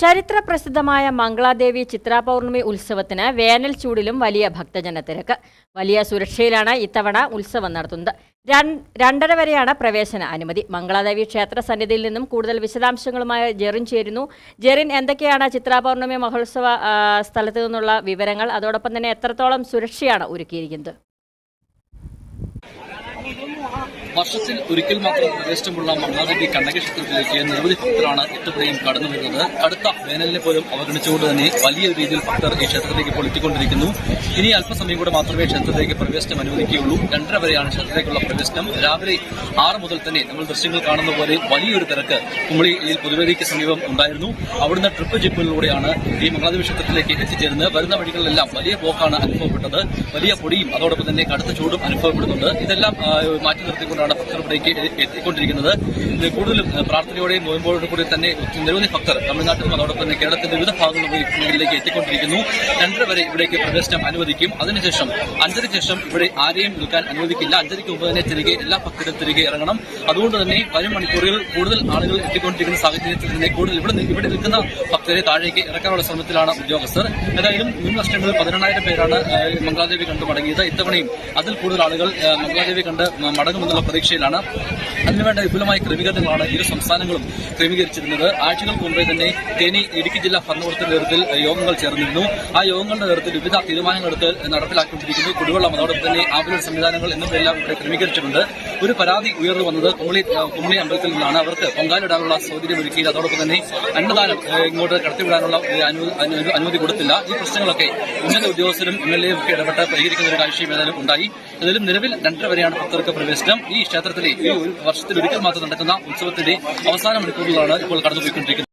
ചരിത്ര പ്രസിദ്ധമായ മംഗളാദേവി ചിത്രാപൗർണമി ഉത്സവത്തിന് വേനൽ ചൂടിലും വലിയ ഭക്തജന തിരക്ക്. വലിയ സുരക്ഷയിലാണ് ഇത്തവണ ഉത്സവം നടത്തുന്നത്. രണ്ടര വരെയാണ് പ്രവേശന അനുമതി. മംഗളാദേവി ക്ഷേത്ര സന്നിധിയിൽ നിന്നും കൂടുതൽ വിശദാംശങ്ങളുമായി ജെറിൻ ചേരുന്നു. ജെറിൻ എന്തൊക്കെയാണ് ചിത്രാപൗർണമി മഹോത്സവ സ്ഥലത്തു നിന്നുള്ള വിവരങ്ങൾ? അതോടൊപ്പം തന്നെ എത്രത്തോളം സുരക്ഷയാണ് ഒരുക്കിയിരിക്കുന്നത്? വർഷത്തിൽ ഒരിക്കൽ മാത്രം പ്രവേശനമുള്ള മംഗളാദേവി കണ്ണക ക്ഷേത്രത്തിലേക്ക് നിരവധി ഭക്തരാണ് ഇത്തവണയും കടന്നു വരുന്നത്. കടുത്ത വേനലിനെ പോലും അവഗണിച്ചുകൊണ്ട് തന്നെ വലിയ രീതിയിൽ ഭക്തർ ഈ ക്ഷേത്രത്തിലേക്ക് ഇപ്പോൾ എത്തിക്കൊണ്ടിരിക്കുന്നു. ഇനി അല്പസമയം കൂടെ മാത്രമേ ക്ഷേത്രത്തിലേക്ക് പ്രവേശനം അനുവദിക്കുകയുള്ളൂ. രണ്ടര വരെയാണ് ക്ഷേത്രത്തിലേക്കുള്ള പ്രവേശനം. രാവിലെ ആറ് മുതൽ തന്നെ നമ്മൾ ദൃശ്യങ്ങൾ കാണുന്ന പോലെ വലിയൊരു തിരക്ക് കുമളിയിൽ പൊതുവേദിക്ക് സമീപം ഉണ്ടായിരുന്നു. അവിടുന്ന് ട്രിപ്പ് ജിപ്പിലൂടെയാണ് ഈ മംഗളാദേവി ക്ഷേത്രത്തിലേക്ക് എത്തിച്ചേരുന്നത്. വരുന്ന വഴികളിലെല്ലാം വലിയ പോക്കാണ് അനുഭവപ്പെട്ടത്. വലിയ പൊടിയും അതോടൊപ്പം തന്നെ കടുത്ത ചൂടും അനുഭവപ്പെടുന്നുണ്ട്. ഇതെല്ലാം മാറ്റി നിർത്തിക്കൊണ്ടാണ് ഭക്തർ ഇവിടേക്ക് എത്തിക്കൊണ്ടിരിക്കുന്നത്. ഇത് കൂടുതലും പ്രാർത്ഥനയോടെയും നോയമ്പോടും കൂടി തന്നെ നിരവധി ഭക്തർ തമിഴ്നാട്ടിലും അതോടൊപ്പം തന്നെ കേരളത്തിന്റെ വിവിധ ഭാഗങ്ങളിലേക്ക് എത്തിക്കൊണ്ടിരിക്കുന്നു. രണ്ടര വരെ ഇവിടേക്ക് പ്രവേശനം അനുവദിക്കും. അതിനുശേഷം അഞ്ചരയ്ക്ക് ശേഷം ഇവിടെ ആരെയും നിൽക്കാൻ അനുവദിക്കില്ല. അഞ്ചരയ്ക്ക് മുമ്പ് തന്നെ തിരികെ എല്ലാ ഭക്തരും തിരികെ ഇറങ്ങണം. അതുകൊണ്ട് തന്നെ വരും മണിക്കൂറുകൾ കൂടുതൽ ആളുകൾ എത്തിക്കൊണ്ടിരിക്കുന്ന സാഹചര്യത്തിൽ തന്നെ കൂടുതൽ ഇവിടെ ഇവിടെ നിൽക്കുന്ന ഭക്തരെ താഴേക്ക് ഇറക്കാനുള്ള ശ്രമത്തിലാണ് ഉദ്യോഗസ്ഥർ. ഏതായാലും മുൻ വർഷങ്ങളിൽ പതിനെണ്ണായിരം പേരാണ് മംഗളാദേവി കണ്ട് മടങ്ങിയത്. ഇത്തവണയും അതിൽ കൂടുതൽ ആളുകൾ മംഗളാദേവി കണ്ട് മടങ്ങുമെന്നുള്ള പ്രതീക്ഷയിലാണ് അതിനുവേണ്ട വിപുലമായ ക്രമീകരണങ്ങളാണ് ഇരു സംസ്ഥാനങ്ങളും ക്രമീകരിച്ചിരുന്നത്. ആഴ്ചകൾക്ക് മുമ്പേ തന്നെ തേനി ഇടുക്കി ജില്ലാ ഭരണകൂടത്തിന്റെ നേതൃത്വത്തിൽ യോഗങ്ങൾ ചേർന്നിരുന്നു. ആ യോഗങ്ങളുടെ നേതൃത്വത്തിൽ വിവിധ തീരുമാനങ്ങൾ എടുത്ത് നടപ്പിലാക്കിക്കൊണ്ടിരിക്കുന്നു. കുടിവെള്ളം അതോടൊപ്പം തന്നെ ആംബുലൻസ് സംവിധാനങ്ങൾ എന്നിവയെല്ലാം ഇവിടെ ക്രമീകരിച്ചിട്ടുണ്ട്. ഒരു പരാതി ഉയർന്നു വന്നത് കുമളി കുമളി അമ്പലത്തിൽ നിന്നാണ്. അവർക്ക് പൊങ്കാലിടാനുള്ള സൗകര്യം ഒരുക്കി അതോടൊപ്പം തന്നെ അന്നദാനം ഇങ്ങോട്ട് കടത്തിവിടാനുള്ള അനുമതി കൊടുത്തില്ല. ഈ പ്രശ്നങ്ങളൊക്കെ ഉന്നത ഉദ്യോഗസ്ഥരും എം എൽ എയും ഒക്കെ ഇടപെട്ട് പരിഹരിക്കുന്ന ഒരു കാഴ്ചയും ഏതായാലും ഉണ്ടായി. ഇതിലും നിലവിൽ രണ്ടര വരെയാണ് ഭക്തർക്ക് പ്രവേശനം. ഈ ക്ഷേത്രത്തിലെ ഈ ഒരു വർഷത്തിൽ ഒരിക്കൽ മാത്രം നടക്കുന്ന ഉത്സവത്തിന്റെ അവസാന മണിക്കൂറുകളാണ് ഇപ്പോൾ കടന്നുപോയിക്കൊണ്ടിരിക്കുന്നത്.